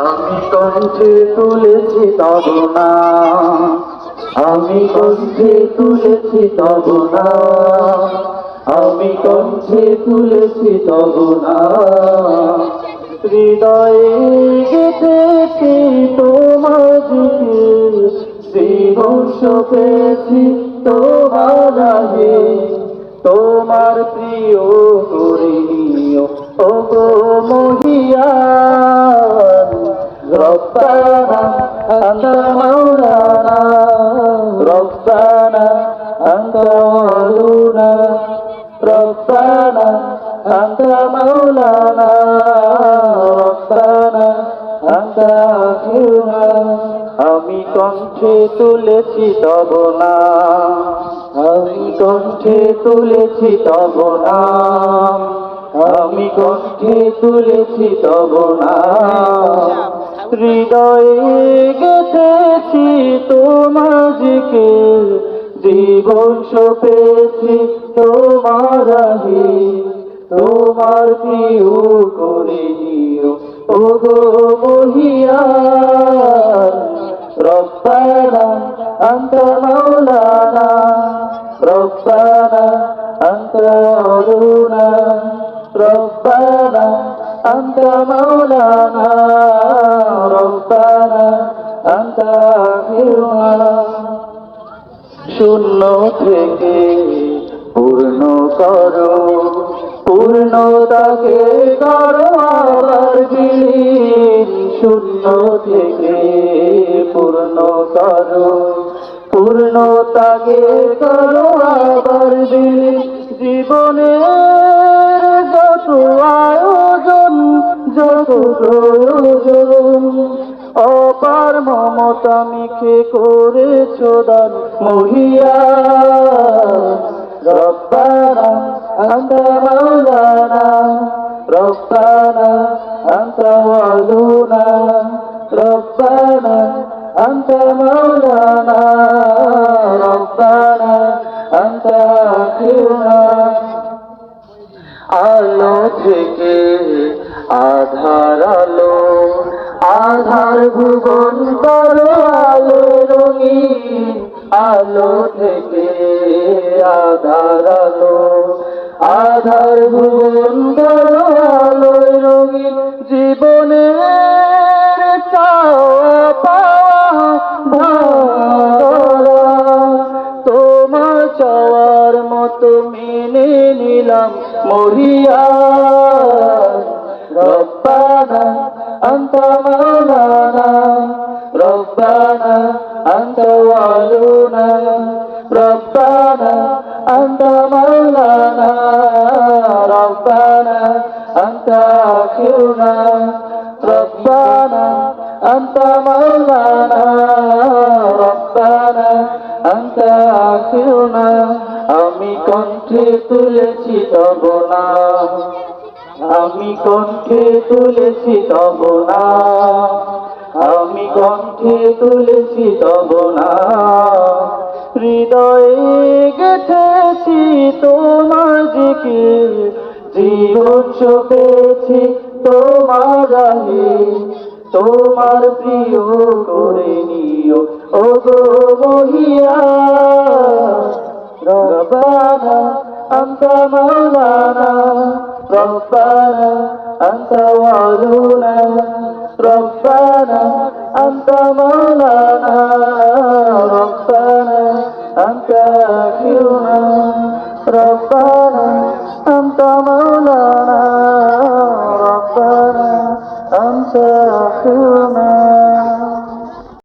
আমি কণ্ঠে তুলেছি তব না আমি কণ্ঠে তুলেছি তব না আমি কণ্ঠে তুলেছি তব না হৃদয়ে গেঁথেছি তোমার দিবস পেয়েছি তোমার তোমার প্রিয় করে নিও ও গো মহিয়ান, রব্বানা আন্ত মাওলানা, রব্বানা আন্ত মাওলানা, রব্বানা আন্ত মাওলানা, রব্বানা আন্ত আখিরুনা আমি কণ্ঠে তুলেছি তব না আমি কণ্ঠে তুলেছি তব নাম আমি কষ্টে তুলেছি তব না। হৃদয়ে গেছেছি তোমার জীবন সপেছি তোমার তোমার প্রিয় করে দিও ও মহিয়া। রব্বানা আন্ত মাওলানা অরুণা। ربنا أنت مولانا ربنا أنت آخرنا শূন্য থেকে পূর্ণ করো পূর্ণতাকে করো আবার বিলীন শূন্য থেকে পূর্ণ করো পূর্ণতাকে করো আবার মমতা মিখে করেছ দান মহিয়া। আলো থেকে আধার আলো আধার ভুবন করো আলো রঙিন আলো থেকে আধার আলো। আধার ভুবন করো আলো রঙিন ভাড়া তোমার চাওয়ার মতো মেনে নিলাম মরিয়া ربنا أنت مولانا ربنا أنت آخرنا আমি কণ্ঠে তুলেছি তব না আমি কণ্ঠে তুলেছি তব না আমি কণ্ঠে তুলেছি তব না হৃদয়ে গেথেছি তোমার দিকে জীবন সপেছি তোমার আগে তোমার প্রিয় করে নিও ও গো মহিয়া রবানা أنت مولانا ربنا أنت وعلونا ربنا أنت مولانا ربنا أنت آخرنا ربنا أنت مولانا sir.